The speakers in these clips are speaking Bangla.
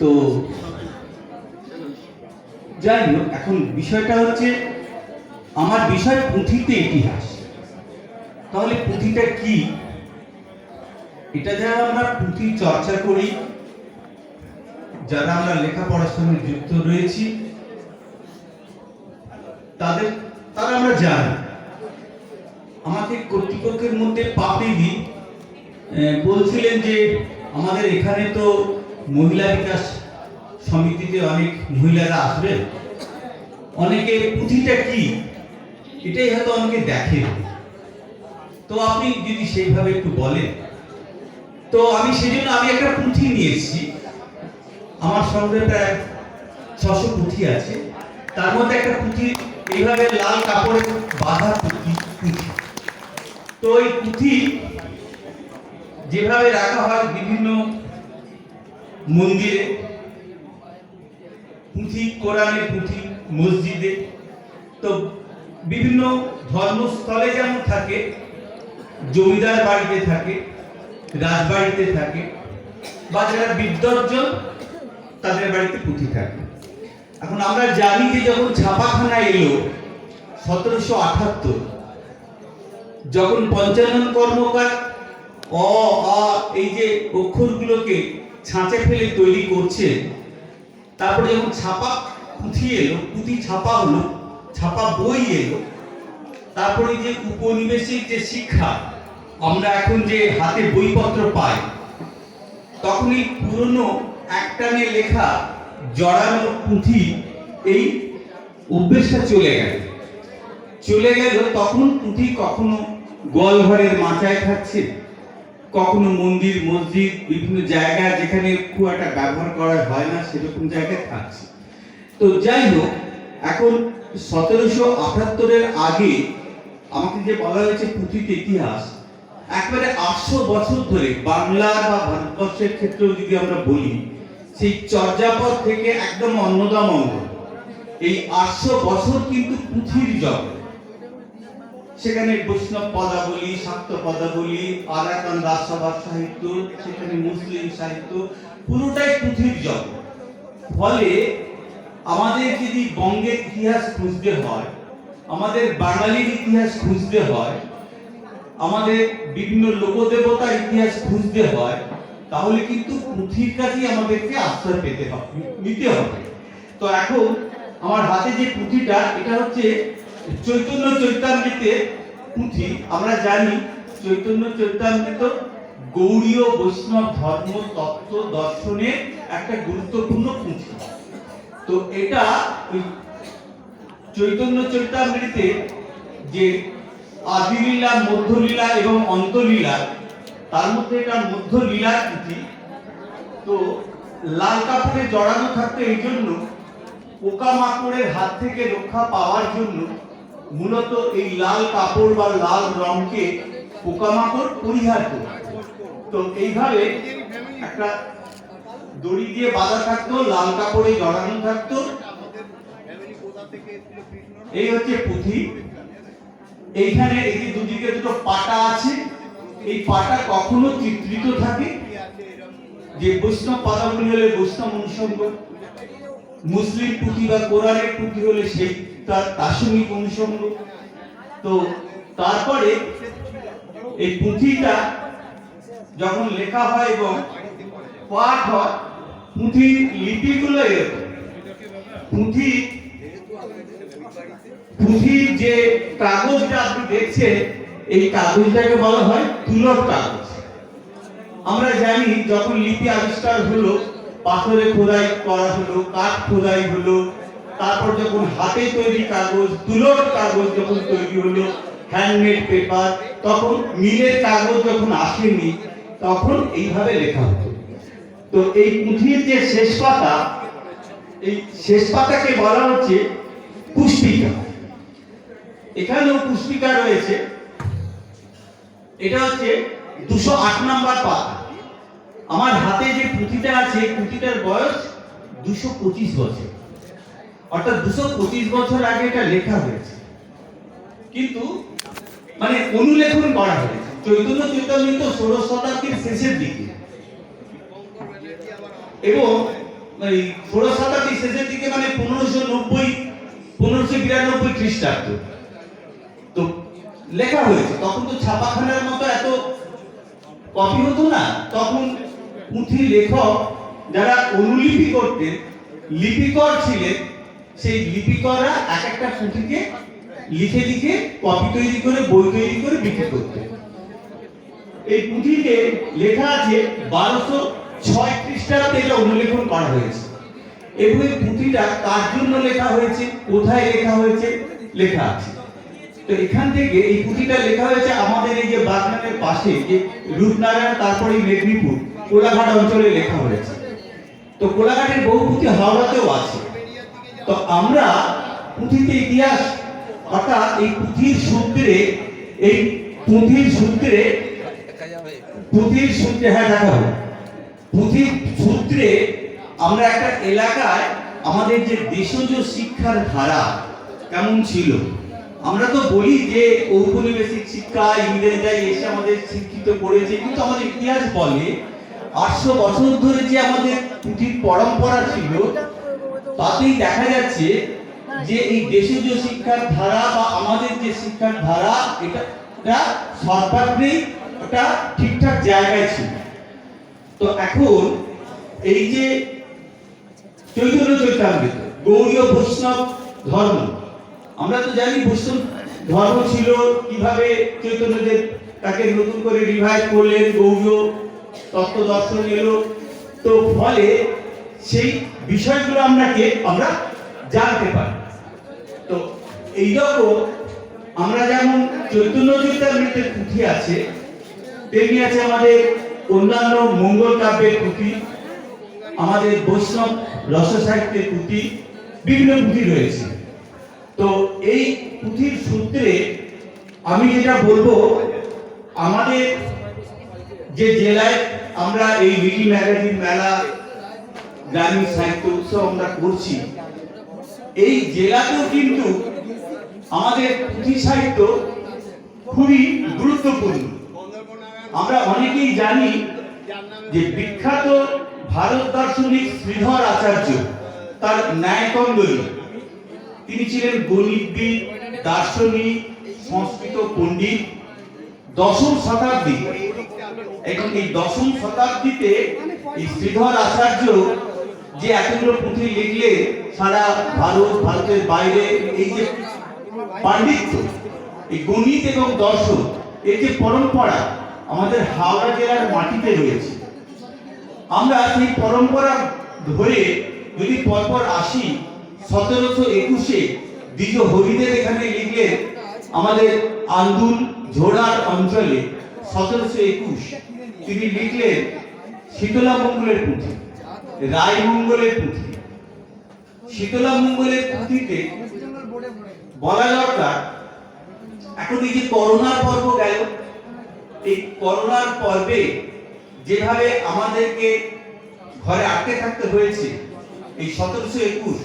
তো যাই হোক এখন বিষয়টা হচ্ছে আমার বিষয় পুঁথিতে ইতিহাস। তাহলে পুঁথিটা কি? এটা যারা আমরা পুঁথি চর্চা করি, যারা আমরা লেখাপড়ার সঙ্গে যুক্ত রয়েছি, তাদের, তারা আমরা জানি। আমাকে কর্তৃপক্ষের মধ্যে পাপিদি বলছিলেন যে আমাদের এখানে তো মহিলা বিকাশ সমিতিতে অনেক মহিলারা আসবেন। অনেকে পুঁথিটা কি? এটাই হয়তো অনেকে দেখে তো আপনি যদি সেইভাবে একটু বলেন। তো আমি সেজন্য আমি একটা পুঁথি নিয়েছি। আমার সঙ্গে প্রায় ছশো পুঁথি আছে। তার মধ্যে একটা পুঁথি এইভাবে লাল কাপড়ে বাঁধা পুঁথি পুঁথি। তো এই পুঁথি যেভাবে রাখা হয় বিভিন্ন মন্দিরে, পুঁথি কোরআনের পুঁথি, মসজিদে। তো বিভিন্ন ধর্মস্থলে যেমন থাকে, জমিদার বাড়িতে থাকে, রাজবাড়িতে থাকে, বা যারা বিদ্বজ্জন তাদের বাড়িতে পুঁথি থাকে। এখন আমরা জানি যে যখন ছাপাখানা এলো, সতেরোশো আঠাত্তর, যখন পঞ্চানন কর্মকার, অ, আ, এই যে অক্ষরগুলোকে ছাঁচে ফেলে তৈরি করছে। তারপরে যখন ছাপা পুঁথি এলো, পুঁথি ছাপা হলো, ছাপা বই এলো, তারপরে যে উপনিবেশিক যে শিক্ষা, আমরা এখন যে হাতে বইপত্র পাই তখন এই পুরনো একটানে লেখা জড়ানো পুঁথি এই অভ্যেসটা চলে গেল। চলে গেল, তখন পুঁথি কখনো গোয়ালঘরের মাচায় থাকছে কখনো মন্দির, মসজিদ, বিভিন্ন জায়গা যেখানে খুব একটা ব্যবহার করা হয় না, সেরকম জায়গায় থাকছে। তো যাই হোক, এখন সতেরোশো আটাত্তরের আগে আমাকে যে বলা হয়েছে পুঁথিতে ইতিহাস, একবারে আটশো বছর ধরে বাংলা বা ভারতবর্ষের ক্ষেত্রেও যদি আমরা বলি, সেই চর্যাপদ থেকে একদম অন্নদাম অঙ্গ। এই আটশো বছর কিন্তু পুঁথির জগৎ। সেখানে বৈষ্ণব পদাবলী, শাক্ত পদাবলী, আরাকান রাজসভার সাহিত্য, সেখানে মুসলিম সাহিত্য, পুরোটাই পুঁথির জগৎ। ফলে আমাদের যদি বঙ্গের ইতিহাস খুঁজতে হয়, আমাদের বাঙালির ইতিহাস খুঁজতে হয়, আমাদের বিভিন্ন লোকদেবতার ইতিহাস খুঁজতে হয়, তাহলে কিন্তু পুঁথির কাছেই আমাদেরকে আশ্রয় পেতে হবে নিতে হবে। তো এখন আমার হাতে যে পুঁথিটা, এটা হচ্ছে চৈতন্য চৈতামৃতে পুঁথি, আমরা জানি চৈতন্য চৈতামৃত গৌড়ীয় বৈষ্ণব ধর্ম তত্ত্ব দর্শনের একটা গুরুত্বপূর্ণ পুঁথি। তো এটা চৈতন্য চৈতামৃতে যে আদিলীলা, মধ্যলীলা এবং অন্তলীলা, তার মধ্যে এটা মধ্যলীলার পুঁথি। তো লাল কাপড়ে জড়ানো থাকতে এই জন্য পোকামাকড়ের হাত থেকে রক্ষা পাওয়ার জন্য মূলত এই লাল কাপড় বা লাল রংকে পোকামাকড় পরিহার করত তো এইভাবে একটা দড়ি দিয়ে বাঁধা থাকতো, লাল কাপড়ে জড়ানো থাকতো। এই হচ্ছে পুঁথি। এইখানে এই দুদিকে দুটো পাটা আছে, এই পাটা কখনো চিত্রিত থাকে। যে বৈষ্ণব পাতাগুলি হলে বৈষ্ণব অনুষঙ্গ মুসলিম পুঁথি বা কোরআনের পুঁথি হলে সেই তার দার্শনিক অনুষঙ্গ তো তারপরে এই পুঁথিটা যখন লেখা হয় এবং পাঠ হয় পুঁথি লিপিগুলো পুঁথি, পুঁথির যে কাগজটা আপনি দেখছেন, এই কাগজটাকে বলা হয় তুলর কাগজ। আমরা জানি যখন লিপি আবিষ্কার হলো, পাথরে খোদাই করা হলো, কাঠ খোদাই হলো তারপর যখন হাতে তৈরি কাগজ তুলোর কাগজ যখন তৈরি হলো হ্যান্ডমেড পেপার তখন মিলের কাগজ যখন আসেনি, তখন এইভাবে লেখা হতো। তো এই পুঁথির যে শেষ পাতা, এই শেষ পাতাকে বলা হচ্ছে পুষ্পিকা এখানেও পুষ্পিকা রয়েছে। এটা হচ্ছে দুশো আট নাম্বার পাতা। আমার হাতে যে পুঁথিটা আছে পুঁথিটার বয়স দুশো পঁচিশ বছর। অর্থাৎ দুশো পঁচিশ বছর আগে এটা লেখা হয়েছে। কিন্তু মানে অনুলেখন করা হয়েছে। চৈতন্য চৈতন্য ষোলো শতাব্দীর শেষের দিকে। এবং, এই ষোড়শ শতাব্দীর শেষের দিকে মানে পনেরোশো নব্বই, পনেরোশো বিরানব্বই খ্রিস্টাব্দ। তো লেখা হয়েছে। তখন তো ছাপাখানার মতো এত কপি হতো না। তখন পুঁথি লেখক যারা অনুলিপি করতেন, লিপিকর ছিলেন সেই লিপিকররা এক একটা পুঁথিকে লিখে লিখে কপি তৈরি করে, বই তৈরি করে বিক্রি করতে। এই পুঁথিতে লেখা আছে বারোশো ছয় খ্রিস্টাব্দে এটা অনুলেখন করা হয়েছে। এবং এই পুঁথিটা কার জন্য লেখা হয়েছে? কোথায় লেখা হয়েছে? লেখা আছে। তো এখান থেকে এই পুঁথিটা লেখা হয়েছে আমাদের এই যে বাগনানের পাশে, যে রূপনারায়ণ, তারপরে মেদিনীপুর, কোলাঘাট অঞ্চলে লেখা হয়েছে। তো কোলাঘাটের বহু পুঁথি হাওড়াতেও আছে। তো আমরা পুঁথিতে ইতিহাস, অর্থাৎ এই পুঁথির সূত্রে, এই পুঁথির সূত্রে পুঁথির সূত্রে হ্যাঁ দেখা পুঁথির সূত্রে আমরা একটা এলাকায় আমাদের যে দেশজ শিক্ষার ধারা কেমন ছিল? আমরা তো বলি যে ঔপনিবেশিক শিক্ষা, ইংরেজরাই এসে আমাদের শিক্ষিত করেছে, কিন্তু আমাদের ইতিহাস বলে আটশো বছর ধরে যে আমাদের পুঁথির পরম্পরা ছিল তাতেই দেখা যাচ্ছে যে এই দেশজ শিক্ষার ধারা বা আমাদের যে শিক্ষার ধারা এটা এটা সর্বাগ্রেই ওটা ঠিকঠাক জায়গায় ছিল। তো এখন এই যে চৈতন্য চৈতামৃত গৌরীয় বৈষ্ণব ধর্ম আমরা তো জানি বৈষ্ণব ধর্ম ছিল কীভাবে চৈতন্যদেব তাকে নতুন করে রিভাইভ করলেন গৌরীয় তত্ত্ব দর্শন এলো। তো ফলে সেই বিষয়গুলো আমরাকে, আমরা জানতে পারি। তো এইরকম আমরা যেমন চৈতন্য চৈতামৃতের পুঁথি আছে, তেমনি আছে আমাদের অন্যান্য মঙ্গল কাব্যের পুঁথি, আমাদের বৈষ্ণব রস সাহিত্যের পুঁথি, বিভিন্ন পুঁথি রয়েছে। তো এই পুঁথির সূত্রে আমি যেটা বলব, আমাদের যে জেলায় আমরা এই বিডি ম্যাগাজিন মেলা গ্রামীণ সাহিত্য উৎসব আমরা করছি। এই জেলাতেও কিন্তু আমাদের পুঁথি সাহিত্য খুবই গুরুত্বপূর্ণ। আমরা অনেকেই জানি যে বিখ্যাত ভারত দার্শনিক শ্রীধর আচার্য, তার ন্যায়কন্দলী তিনি ছিলেন গণিতবিদ, দার্শনিক, সংস্কৃত পণ্ডিত। দশম শতাব্দী। এখন এই দশম শতাব্দীতে এই শ্রীধর আচার্য যে এতগুলো পুঁথি লিখলে সারা ভারত, ভারতের বাইরে এই যে পাণ্ডিত্য, এই গণিত এবং দর্শন এই যে পরম্পরা আমাদের হাওড়া জেলার মাটিতে রয়েছে। আমরা সেই পরম্পরা ধরে যদি পরপর আসি সতেরোশো একুশে দ্বিজ হরিদেব এখানে লিখলেন আমাদের আন্দুল ঝোড়ার অঞ্চলে সতেরোশো একুশ তিনি লিখলেন শীতলা মঙ্গলের পুঁথি। রায় মঙ্গলের পুঁথি। শীতলা মঙ্গলের পুঁথিতে বলা দরকার, এখন এই যে করোনার পর্ব গেল, এই করোনার পর্বে যেভাবে আমাদেরকে ঘরে আটকে থাকতে হয়েছে, এই সতেরোশো একুশ,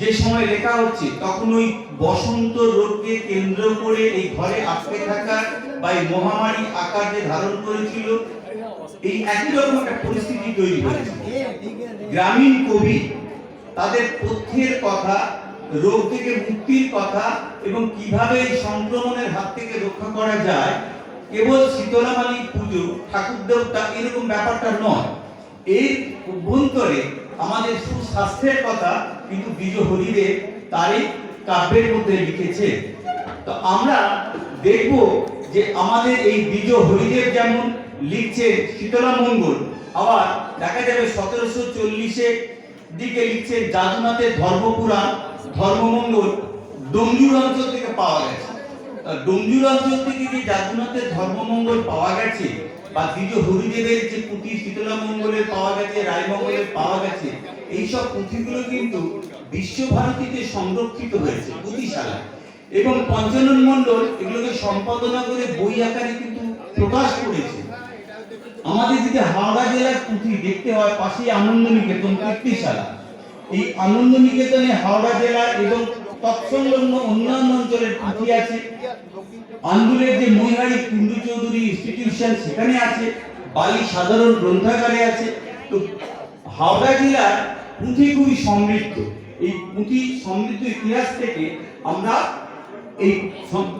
যে সময় লেখা হচ্ছে, তখন ওই বসন্ত রোগকে কেন্দ্র করে এই ঘরে আটকে থাকা বা এই মহামারী আকার ধারণ করেছিল এই একই রকম একটা পরিস্থিতি তৈরি হয়েছে। গ্রামীণ কবি তাদের তথ্যের কথা রোগ থেকে মুক্তির কথা এবং কীভাবে এই সংক্রমণের হাত থেকে রক্ষা করা যায় কেবল শীতলামালী পুজো ঠাকুর দেবতা এরকম ব্যাপারটা নয়। এর অভ্যন্তরে আমাদের সুস্বাস্থ্যের কথা কিন্তু বিজ হরিদেব তারই কাব্যের মধ্যে লিখেছে। তো আমরা দেখব যে আমাদের এই বীজ হরিদেব যেমন লিখছে শীতলা মঙ্গল। আবার দেখা যাবে সতেরোশো চল্লিশে দিকে লিখছে জাদুনাথের ধর্মপুরাণ, ধর্মমঙ্গল ডোমজুর অঞ্চল থেকে পাওয়া গেছে। ডোমজুর অঞ্চল থেকে যে জাদুনাথের ধর্মমঙ্গল পাওয়া গেছে, বা দ্বিজ হরিদেবের যে পুঁথি শীতলা মঙ্গলের পাওয়া গেছে রায়মঙ্গলের পাওয়া গেছে, এইসব পুঁথিগুলো কিন্তু বিশ্বভারতীতে সংরক্ষিত হয়েছে পুঁথিশালা এবং পঞ্চানন মণ্ডল এগুলোকে সম্পাদনা করে বই আকারে কিন্তু প্রকাশ করেছে। আমাদের যদি হাওড়া জেলার পুঁথি দেখতে হয় পাশে আনন্দ নিকেতন কীর্তিশালা। এই আনন্দ নিকেতনে হাওড়া জেলা এবং তৎসংলগ্ন অন্যান্য অঞ্চলের পুঁথি আছে। আন্দুলের যে মহিহারি কুন্ডু চৌধুরী ইনস্টিটিউশন সেখানে আছে। বালি সাধারণ গ্রন্থাগারে আছে। তো হাওড়া জেলার পুঁথি খুবই সমৃদ্ধ। এই পুঁথি সমৃদ্ধ ইতিহাস থেকে আমরা এই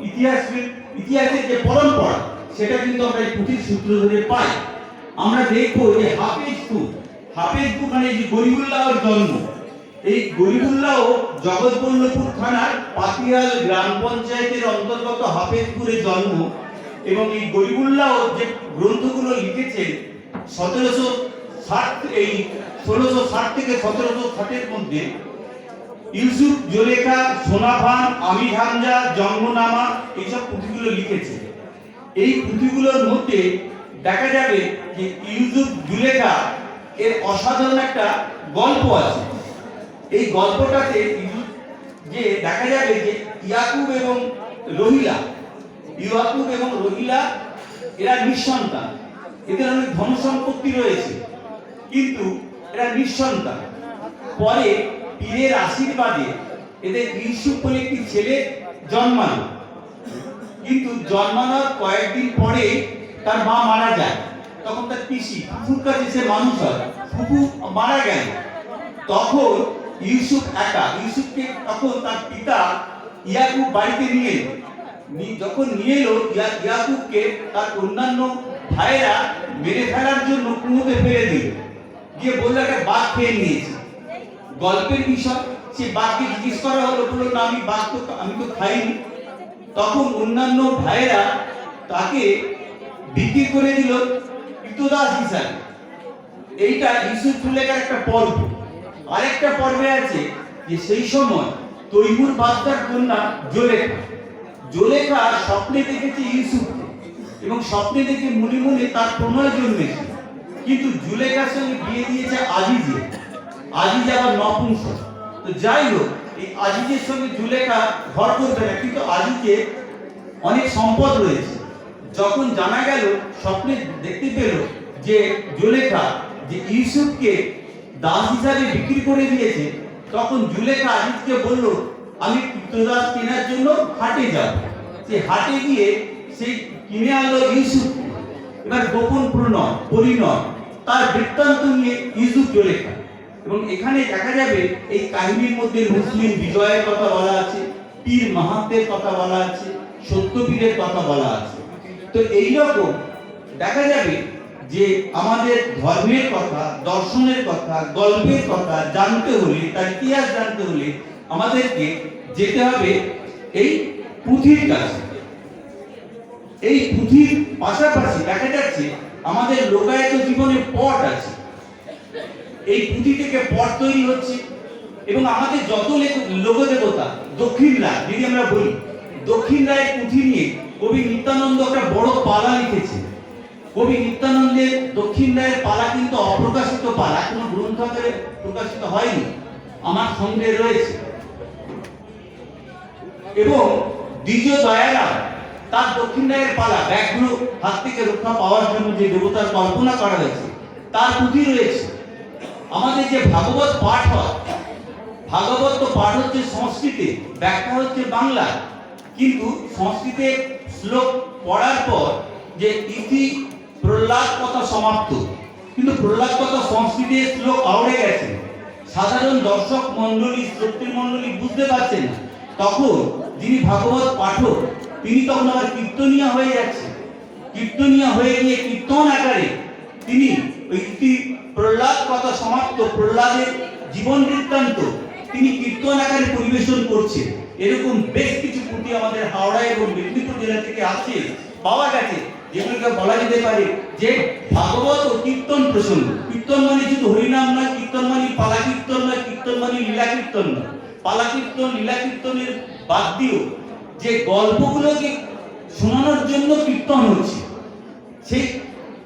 ইতিহাসের ইতিহাসের যে পরম্পরা, সেটা কিন্তু আমরা এই পুঁথির সূত্র ধরে পাই। আমরা দেখব যে হাফেজপুর হাফেজপুর মানে যে গরিবুল্লাহর জন্ম। এই গরিবুল্লাহ জগৎবল্লভপুর থানার পাতিয়াল গ্রাম পঞ্চায়েতের অন্তর্গত হাফেজপুরে জন্ম এবং এই গরিবুল্লাহ যে গ্রন্থগুলো লিখেছেন সতেরোশো ষাট, এই ষোলোশো ষাট থেকে সতেরোশো ষাটের মধ্যে, ইউসুফ জোলেখা সোনাভান আমি হামজা জন্মনামা এইসব পুঁথিগুলো লিখেছে এই পুঁথিগুলোর মধ্যে দেখা যাবে যে ইউসুফ জুলেখা এর অসাধারণ একটা গল্প আছে। এই গল্পটাতে যে দেখা যাবে যে ইয়াকুব এবং রহিলা, ইয়াকুব এবং রহিলা এরা নিঃসন্তান। এদের অনেক ধন সম্পত্তি রয়েছে, কিন্তু এরা নিঃসন্তান। পরে পীরের আশীর্বাদে এদের ইউসুফ বলে একটি ছেলে জন্মালো। কিন্তু জন্মানোর কয়েকদিন পরে তার মা মারা যায়, তখন তার পিসি ফুফুর কাছে সে মানুষ হয় ফুফু মারা গেল। তখন ইউসুফ একা, ইউসুফকে তখন তার পিতা ইয়াকুব বাড়িতে নিয়ে যখন নিয়ে এলো, ইয়া- ইয়াকুবকে তার অন্যান্য ভাইয়েরা মেরে ফেলার জন্য কুয়োতে ফেলে দিল। দিয়ে বলল, একটা বাঘ খেয়ে নিয়েছে। গল্পের বিষয়, সে বাঘকে জিজ্ঞেস করা হলো, বলল, না, আমি বাঘ তো, আমি তো খাইনি। তখন অন্যান্য ভাইয়েরা তাকে বিক্রি করে দিল কৃতদাস হিসাবে এইটা ইউসুফ জুলেখার একটা পর্ব। আরেকটা পর্বে আছে যে সেই সময় তৈমুর বাদশার কন্যা জোলেখা। জোলেখা স্বপ্নে দেখেছে ইউসুফকে এবং স্বপ্নে দেখে মনে মনে তার প্রণয় জন্মেছে। কিন্তু জুলেখার সঙ্গে বিয়ে দিয়েছে আজিজে। আজিজ আবার নপুংসক তো যাই হোক, এই আজিজের সঙ্গে জুলেখা ঘর করবে না, কিন্তু আজিজে অনেক সম্পদ রয়েছে। যখন জানা গেল, স্বপ্নে দেখতে পেল যে জুলেখা, যে ইউসুফকে দাস হিসাবে বিক্রি করে দিয়েছে, তখন জুলেখা আজিজকে বলল, আমি কৃতদাস কেনার জন্য হাটে যাব। সে হাটে গিয়ে সেই কিনে আনলো ইউসুফ। এবার গোপন প্রণয়, পরিণয়, তার বৃত্তান্ত নিয়ে ইউসুফ জুলেখা। এবং এখানে দেখা যাবে, এই কাহিনীর মধ্যে মুসলিম বিজয়ের কথা বলা আছে, পীর মাহাত্মের কথা বলা আছে, সত্যপীরের কথা বলা আছে। তো এই রকম দেখা যাবে যে আমাদের ধর্মের কথা, দর্শনের কথা, গল্পের কথা জানতে হলে, তার ইতিহাস জানতে হলে আমাদেরকে যেতে হবে এই পুঁথির কাছে। এই পুঁথির পাশাপাশি দেখা যাচ্ছে আমাদের লোকায়ত জীবনে পট আছে। এই পুঁথি থেকে পট তৈরি হচ্ছে এবং আমাদের যত লোকদেবতা, দক্ষিণ রায়, যদি আমরা বলি, দক্ষিণ রায়ের পুঁথি নিয়ে কবি নিত্যানন্দ একটা বড় পালা লিখেছে। কবি নিত্যানন্দের দক্ষিণ রায়ের পালা কিন্তু অপ্রকাশিত পালা, কোনো গ্রন্থ আকারে প্রকাশিত হয়নি, আমার সঙ্গে রয়েছে। এবং দ্বিতীয় দয়ারাম, তার দক্ষিণ রায়ের পালা ব্যাগগুলো হাত থেকে রক্ষা পাওয়ার জন্য যে দেবতার কল্পনা করা হয়েছে, তার পুঁথি রয়েছে। আমাদের যে ভাগবত পাঠ হয়, ভাগবত তো পাঠ হচ্ছে সংস্কৃতে, ব্যাখ্যা হচ্ছে বাংলা কিন্তু সংস্কৃতে শ্লোক পড়ার পর যে ইতি প্রহ্লাদ কথা সমাপ্ত। কিন্তু প্রহ্লাদ কথা সংস্কৃতে শ্লোক আউড়ে গেছে। সাধারণ দর্শক মণ্ডলী শ্রোতৃ মণ্ডলী বুঝতে পারছেন না। তখন যিনি ভাগবত পাঠক, তিনি তখন আবার কীর্তনিয়া হয়ে যাচ্ছে। কীর্তনিয়া হয়ে গিয়ে কীর্তন আকারে তিনি ইতি প্রহ্লাদ কথা সমাপ্ত, প্রহ্লাদের জীবন বৃত্তান্ত তিনি কীর্তন আকারে পরিবেশন করছে এরকম বেশ কিছু পুঁথি আমাদের হাওড়া এবং মেদিনীপুর জেলা থেকে আছে পাওয়া গেছে। যেগুলোকে বলা যেতে পারে যে ভাগবত ও কীর্তন প্রসঙ্গ। কীর্তন মানে শুধু হরিনাম নয়, কীর্তন মানে পালা কীর্তন নয়, কীর্তন মানে লীলা কীর্তন নয়। পালা কীর্তন লীলা কীর্তনের বাদ দিয়েও যে গল্পগুলোকে শোনানোর জন্য কীর্তন হচ্ছে সেই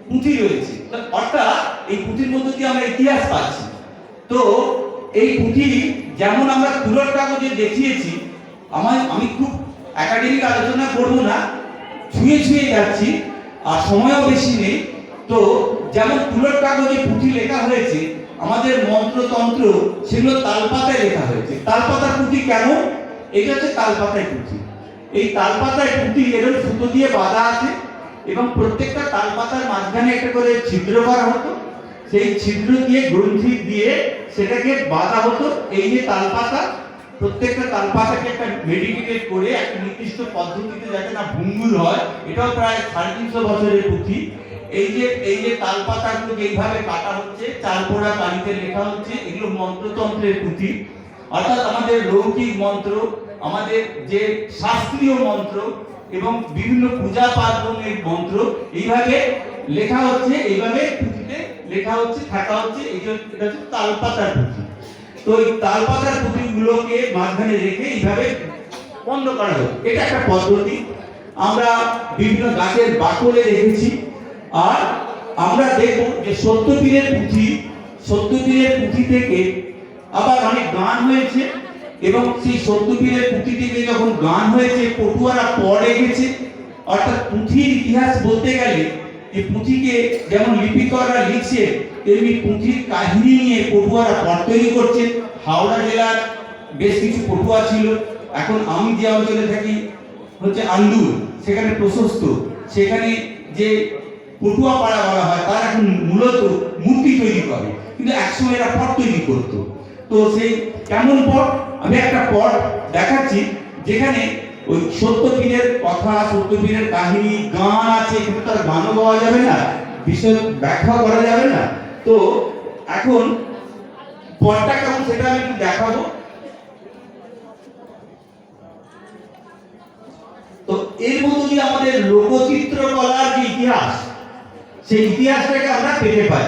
পুঁথি রয়েছে। অর্থাৎ এই পুঁথির মধ্যে দিয়ে আমরা ইতিহাস পাচ্ছি। তো এই পুঁথি যেমন আমরা তুলোর কাগজে দেখিয়েছি আমার আমি খুব একাডেমিক আলোচনা করব না, ছুঁয়ে ছুঁয়ে যাচ্ছি, আর সময়ও বেশি নেই। তো যেমন তুলোর কাগজে পুঁথি লেখা হয়েছে, আমাদের মন্ত্রতন্ত্র সেগুলো তালপাতায় লেখা হয়েছে। তালপাতার পুঁথি কেমন? এটা হচ্ছে তালপাতায় পুঁথি। এই তালপাতায় পুঁথি এরকম সুতো দিয়ে বাঁধা আছে, এবং প্রত্যেকটা তালপাতার মাঝখানে একটা করে ছিদ্র করা হতো। সেই ছিদ্র দিয়ে গ্রন্থি দিয়ে সেটাকে বাঁধা হতো। এই যে তালপাতা প্রত্যেকটা তালপাতাকে একটা মেডিকেটেড করে একটা নির্দিষ্ট পদ্ধতিতে যাতে না ভঙ্গুর হয়, এটাও প্রায় সাড়ে তিনশো বছরের পুঁথি। এই যে এই যে তাল তালপাতাগুলোকে এইভাবে কাটা হচ্ছে চারপোড়া কালিতে লেখা হচ্ছে, এগুলো মন্ত্রতন্ত্রের পুঁথি। অর্থাৎ আমাদের লৌকিক মন্ত্র, আমাদের যে শাস্ত্রীয় মন্ত্র এবং বিভিন্ন পূজা পার্বণের মন্ত্র, এইভাবে লেখা হচ্ছে, এইভাবে পুঁথিতে লেখা হচ্ছে, থাকা হচ্ছে এটা হচ্ছে তালপাতার পুঁথি। তো এই তালপাতার পুঁথিগুলোকে মাঝখানে রেখে এইভাবে বন্ধ করা হলো। এটা একটা পদ্ধতি। আমরা বিভিন্ন গাছের বাকলে রেখেছি আর আমরা দেখব যে সত্যপীরের পুঁথি সত্যপীরের পুঁথি থেকে আবার অনেক গান হয়েছে এবং সেই সত্যপীরের পুঁথি থেকে যখন গান হয়েছে, পটুয়ারা পর রেখেছে। অর্থাৎ পুঁথির ইতিহাস বলতে গেলে এই পুঁথিকে যেমন লিপিকররা লিখছে তেমনি পুঁথির কাহিনী নিয়ে পটুয়ারা পট তৈরি করছে হাওড়া জেলার বেশ কিছু পটুয়া ছিল। এখন আমি যে অঞ্চলে থাকি, হচ্ছে আন্দুল সেখানে প্রশস্ত। সেখানে যে পটুয়া পাড়া বলা হয়, তারা এখন মূলত মূর্তি তৈরি করে। কিন্তু একসময় এরা পট তৈরি করতো। তো সেই কেমন পট? আমি একটা পট দেখাচ্ছি, যেখানে ওই সত্যপীরের কথা, সত্যপীরের কাহিনী, গান আছে, কিন্তু তার গানও পাওয়া যাবে না। বিষয় ব্যাখ্যা করা যাবে না। তো এখন পটটা কেমন সেটা আমি একটু দেখাবো। তো এর মধ্যে দিয়ে আমাদের লোকচিত্র কলার যে ইতিহাস, সেই ইতিহাসটাকে আমরা পেতে পাই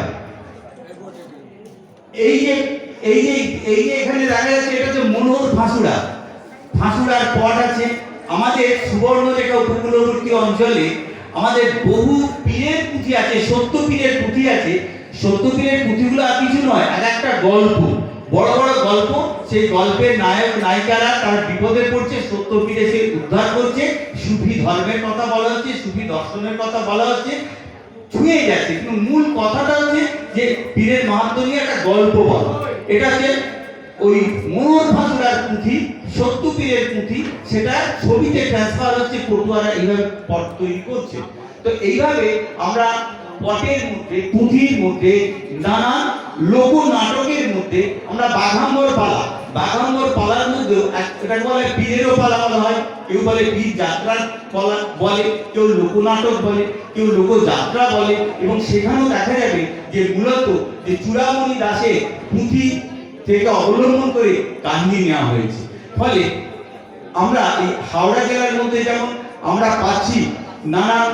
এই যে এই যে এই যে এখানে দেখা যাচ্ছে, এটা হচ্ছে মনোহর ফাঁসুড়া ফাঁসুড়ার পট আছে। আমাদের সুবর্ণরেখা উপকূলবর্তী অঞ্চলে আমাদের বহু পীরের পুঁথি আছে, সত্য পীরের পুঁথি আছে। সত্য পীরের পুঁথিগুলো আর কিছু নয়, আর একটা গল্প। বড় বড় গল্প, সেই গল্পের নায়ক, নায়িকারা তার বিপদে পড়ছে, সত্য পীরে সে উদ্ধার করছে, সুফি ধর্মের কথা বলা হচ্ছে, সুফি দর্শনের কথা বলা হচ্ছে ছুঁয়ে যাচ্ছে। কিন্তু মূল কথাটা হচ্ছে যে পীরের মাহাত্ম নিয়ে একটা গল্প বলা। এটা হচ্ছে ওই মনোহর ভাসুরার পুঁথি, সত্য পীরের পুঁথি, সেটা ছবিতে ট্রান্সফার হচ্ছে, পটুয়ারা এইভাবে পট তৈরি করছে। তো এইভাবে আমরা পটের মধ্যে, পুঁথির মধ্যে, নানা লোক নাটকের মধ্যে আমরা বাঘাম্বর পালা। বাঘাম্বর পালার মধ্যেও এক- এটাকে বলে পীরেরও পালা বলা হয়। কেউ বলে পীর যাত্রার পালা বলে, কেউ লোকনাটক বলে, কেউ লোকযাত্রা বলে। এবং সেখানেও দেখা যাবে যে মূলত যে চূড়ামণি দাসের পুঁথি থেকে অবলম্বন করে কাহিনী নেওয়া হয়েছে। ফলে আমরা এই হাওড়া জেলার মধ্যে যেমন আমরা পাচ্ছি নানা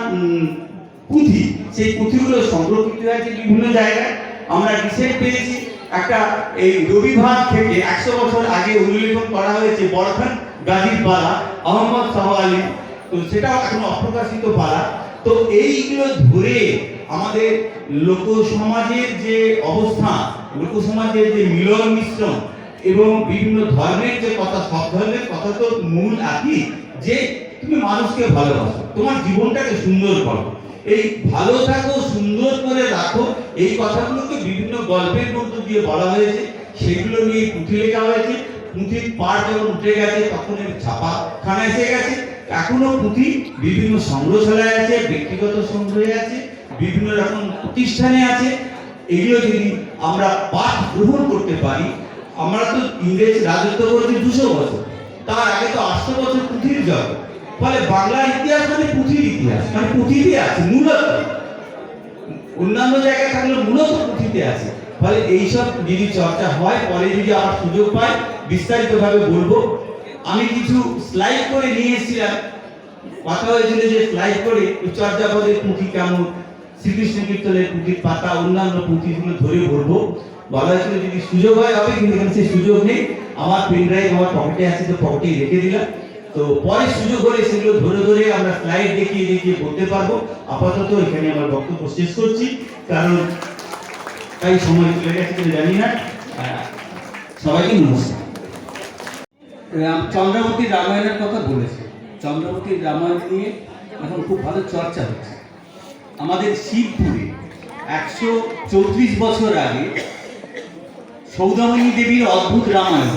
পুঁথি, সেই পুঁথিগুলো সংরক্ষিত হয়েছে বিভিন্ন জায়গায়। আমরা রিসেন্ট পেয়েছি একটা এই রবিভাগ থেকে একশো বছর আগে উল্লেখন করা হয়েছে বরখান গাজীর পালা আহমদ শাহ আলী। তো সেটাও এখন অপ্রকাশিত পালা তো এইগুলো ধরে আমাদের লোক সমাজের যে অবস্থা লোক সমাজের যে মিলন মিশ্রণ এবং বিভিন্ন ধর্মের যে কথা, সব ধর্মের কথা তো মূল একই, যে তুমি মানুষকে ভালোবাসো, তোমার জীবনটাকে সুন্দর করো। এই ভালো থাকো, সুন্দর করে রাখো, এই কথাগুলোকে বিভিন্ন গল্পের মধ্য দিয়ে বলা হয়েছে। সেগুলো নিয়ে পুঁথি লেখা হয়েছে। পুঁথির পার যখন উঠে গেছে, তখন এর ছাপাখানা এসে গেছে। এখনও পুঁথি বিভিন্ন সংগ্রহশালায় আছে, ব্যক্তিগত সংগ্রহে আছে, বিভিন্ন রকম প্রতিষ্ঠানে আছে। এগুলো যদি আমরা পাঠ গ্রহণ করতে পারি, আমরা তো ইংরেজ রাজত্ব করেছি দুশো বছর। তার আগে তো আটশো বছর পুঁথির জগৎ। ফলে বাংলার ইতিহাস মানে পুঁথির ইতিহাস মানে পুঁথিতে আছে, মূলত। অন্যান্য জায়গায় থাকলে মূলত পুঁথিতে আছে। ফলে এইসব যদি চর্চা হয়, পরে যদি আমার সুযোগ পাই, বিস্তারিতভাবে বলব। আমি কিছু স্লাইড করে নিয়ে এসেছিলাম। কথা হয়েছিল যে স্লাইড করে চর্যাপদের পুঁথি কেমন, শ্রীকৃষ্ণ কীর্তনের পুঁথির পাতা, অন্যান্য পুঁথিগুলো ধরে বলব। বলা হয়েছিল যদি সুযোগ হয়, হবে, কিন্তু এখানে সেই সুযোগ নেই। আমার পেন ড্রাইভ আমার পকেটে আছে, তো পকেটেই রেখে দিলাম। তো পরে সুযোগ হলে সেগুলো ধরে ধরে আমরা স্লাইড দেখিয়ে দেখিয়ে বলতে পারব। আপাতত এখানে আমার বক্তব্য শেষ করছি। কারণ তাই সময় চলে গেছে কিনা জানি না। সবাইকে নমস্কার। চন্দ্রাবতী রামায়ণের কথা বলেছে। চন্দ্রাবতী রামায়ণ নিয়ে এখন খুব ভালো চর্চা হচ্ছে। আমাদের শিবপুরে একশো চৌত্রিশ বছর আগে সৌদামণি দেবীর অদ্ভুত রামায়ণ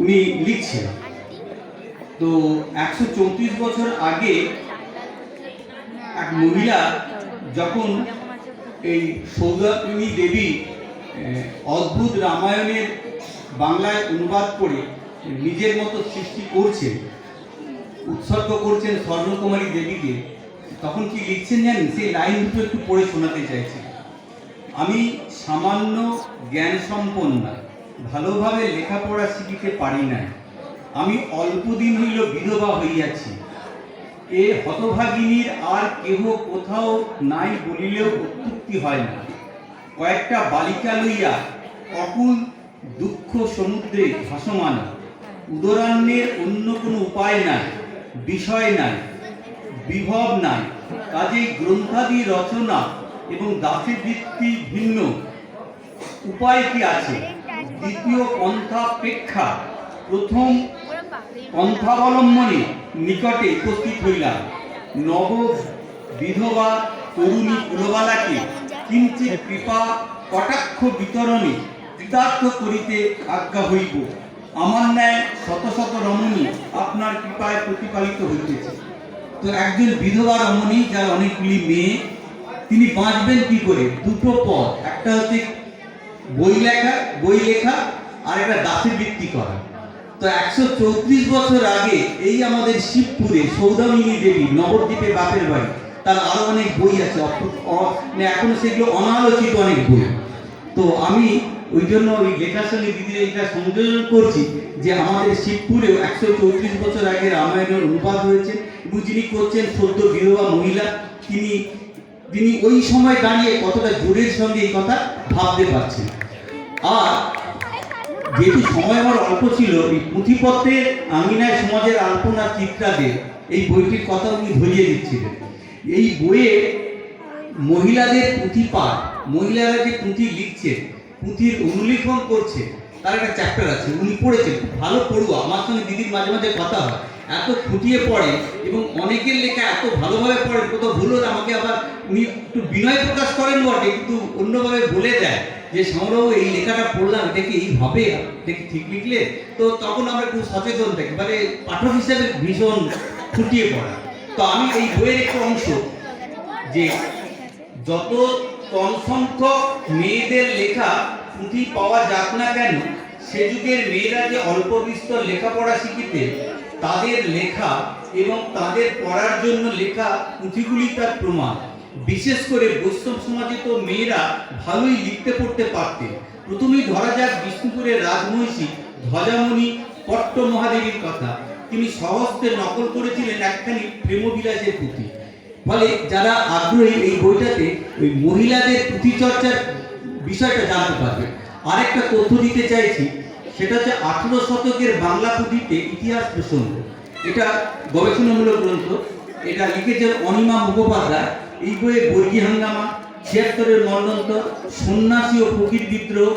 উনি লিখছেন তো একশো চৌত্রিশ বছর আগে এক মহিলা যখন এই সৌদামিনী দেবী অদ্ভুত রামায়ণের বাংলায় অনুবাদ করে নিজের মতো সৃষ্টি করছেন উৎসর্গ করছেন স্বর্ণকুমারী দেবীকে, তখন কি লিখছেন জানেন? সেই লাইন দুটো একটু পড়ে শোনাতে চাইছি। আমি সামান্য জ্ঞান সম্পন্ন ভালোভাবে লেখাপড়া শিখিতে পারি নাই। আমি অল্পদিন হইল বিধবা হইয়াছি। এ হতভাগিনীর আর কেহ কোথাও নাই বলিলেও অত্যুক্তি হয় না। কয়েকটা বালিকা লইয়া অকুল দুঃখ সমুদ্রে ভাসমান। উদরান্নের অন্য কোনো উপায় নাই, বিষয় নাই, বিভব নাই। কাজেই গ্রন্থাদি রচনা এবং দাসের বৃত্তি ভিন্ন। উপায় কি আছে? দ্বিতীয় পন্থাপেক্ষা প্রথম পন্থাবলম্বনে নিকটে উপস্থিত হইলাম। নব বিধবা তরুণী কুলবালাকে কিঞ্চিত কৃপা, কটাক্ষ বিতরণে কৃতার্থ করিতে আজ্ঞা হইব। আমার ন্যায় শত শত রমণী আপনার কৃপায় প্রতিপালিত হইতেছে। তো একজন বিধবা রমণী, যার অনেকগুলি মেয়ে, তিনি বাঁচবেন কি করে? দুটো পথ। একটা হচ্ছে বই লেখা বই লেখা, আর একটা দাসের বৃত্তি করা। তো একশো চৌত্রিশ বছর আগে এই আমাদের শিবপুরে সৌদামিনী দেবী, নবদ্বীপে বাপের বাড়ি, তার আরও অনেক বই আছে মানে এখনও সেগুলো অনালোচিত অনেক বই। তো আমি ওই জন্য ওই লেখার সঙ্গে দিদির এটা সংযোজন করছি যে আমাদের শিবপুরেও একশো চৌত্রিশ বছর আগে রামায়ণের অনুবাদ হয়েছে এবং করছেন সদ্য বিধবা মহিলা, তিনি তিনি ওই সময় দাঁড়িয়ে কতটা জোরের সঙ্গে এই কথা ভাবতে পারছেন। আর যেহেতু সময় আমার অল্প ছিল, এই পুঁথিপত্রের আঙিনায় সমাজের আলপনা চিত্রাদে, এই বইটির কথা উনি ধরিয়ে দিচ্ছিলেন। এই বইয়ে মহিলাদের পুঁথি পাঠ, মহিলারা যে পুঁথি লিখছে, পুঁথির অনুলিখন করছে, তার একটা চ্যাপ্টার আছে, উনি পড়েছেন ভালো পড়ুয়া, আমার সঙ্গে দিদির মাঝে মাঝে কথা হয়, এত খুঁটিয়ে পড়ে এবং অনেকের লেখা এত ভালোভাবে পড়েন কোথাও ভুল হলে আমাকে আবার উনি একটু বিনয় প্রকাশ করেন বটে, কিন্তু অন্যভাবে বলে দেয়। যে সমরবাবু এই লেখাটা পড়লাম কি এইভাবে? কি ঠিক লিখলে? তো তখন আমরা একটু সচেতন থাকি মানে পাঠক হিসেবে ভীষণ ফুটিয়ে পড়া। তো আমি এই বইয়ের একটু অংশ, যে যত কম সংখ্যক মেয়েদের লেখা পুঁথি পাওয়া যাক না কেন, সে যুগের মেয়েরা যে অল্প বিস্তর লেখাপড়া শিখিতে, তাদের লেখা এবং তাদের পড়ার জন্য লেখা পুঁথিগুলি তার প্রমাণ। বিশেষ করে বৈষ্ণব সমাজে তো মেয়েরা ভালোই লিখতে পড়তে পারতেন। প্রথমেই ধরা যাক বিষ্ণুপুরের রাজমহিষী ধ্বজামণি পট্ট মহাদেবীর কথা। তিনি সহস্তে নকল করেছিলেন একখানি প্রেমবিলাসের পুঁথি ফলে যারা আগ্রহী এই বইটাতে ওই মহিলাদের পুঁথিচর্চার বিষয়টা জানতে পারবে। আরেকটা তথ্য দিতে চাইছি, সেটা হচ্ছে আঠেরো শতকের বাংলা পুঁথিতে ইতিহাস প্রসঙ্গ। এটা গবেষণামূলক গ্রন্থ। এটা লিখেছেন অনিমা মুখোপাধ্যায়। এই বইয়ে বর্গী হাঙ্গামা ছিয়াত্তরের মন্ডন্তর সন্ন্যাসী ও ফকির বিদ্রোহ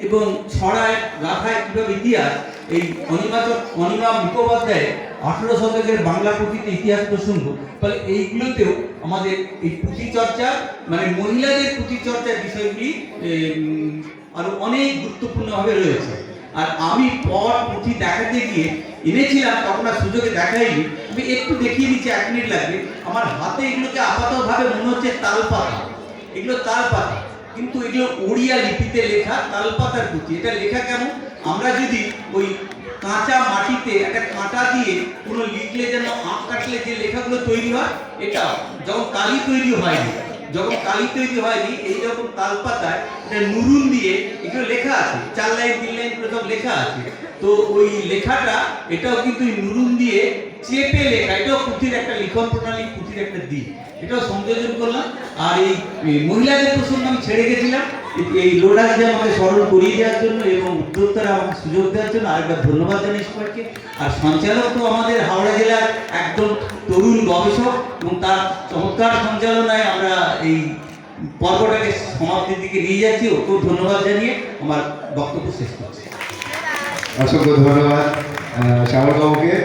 এবং ছড়ায় গাথায় কীভাবে ইতিহাস এই অনিমা চক- অনিমা মুখোপাধ্যায় আঠেরো শতকের বাংলা পুঁথিতে ইতিহাস প্রসঙ্গ। ফলে এইগুলোতেও আমাদের এই পুঁথিচর্চা মানে মহিলাদের পুঁথিচর্চার বিষয়গুলি উম, আরও অনেক গুরুত্বপূর্ণভাবে রয়েছে। আর আমি পর পুঁথি দেখাতে গিয়ে এনেছিলাম তখন আর সুযোগে দেখাইনি। আমি একটু দেখিয়ে দিচ্ছি, এক মিনিট লাগবে। আমার হাতে এগুলোকে আপাতভাবে মনে হচ্ছে তালপাতা। এগুলো তালপাতা। কিন্তু এগুলো ওড়িয়া লিপিতে লেখা তালপাতার পুঁথি এটা লেখা কেমন? আমরা যদি ওই কাঁচা মাটিতে একটা কাঁটা দিয়ে কোনো লিখলে যেন আঁক কাটলে যে লেখাগুলো তৈরি হয়, এটা যখন কালি তৈরি হয়নি, যখন কালি তৈরি হয়নি, এই রকম তালপাতায় এটা নুরুন দিয়ে এগুলো লেখা আছে। চার লাইন, তিন লাইন করে সব লেখা আছে। তো ওই লেখাটা, এটাও কিন্তু নুরুন দিয়ে চেপে লেখা, এটাও পুঁথির একটা লিখন প্রণালী, পুঁথির একটা দিক। এটাও সংযোজন করলাম। আর এই মহিলাদের প্রসঙ্গ আমি ছেড়ে গেছিলাম। এই- এই লোডাকে আমাকে স্মরণ করিয়ে দেওয়ার জন্য এবং উদ্যোক্তারা আমাকে সুযোগ দেওয়ার জন্য আরেকবার ধন্যবাদ জানাই সবাইকে। আর সঞ্চালক তো আমাদের হাওড়া জেলার একদম তরুণ গবেষক এবং তার চমৎকার সঞ্চালনায় আমরা এই পর্বটাকে সমাপ্তির দিকে নিয়ে যাচ্ছি। ওকেও ধন্যবাদ জানিয়ে আমার বক্তব্য শেষ করছি। অসংখ্য ধন্যবাদ শ্যামল বাবুকে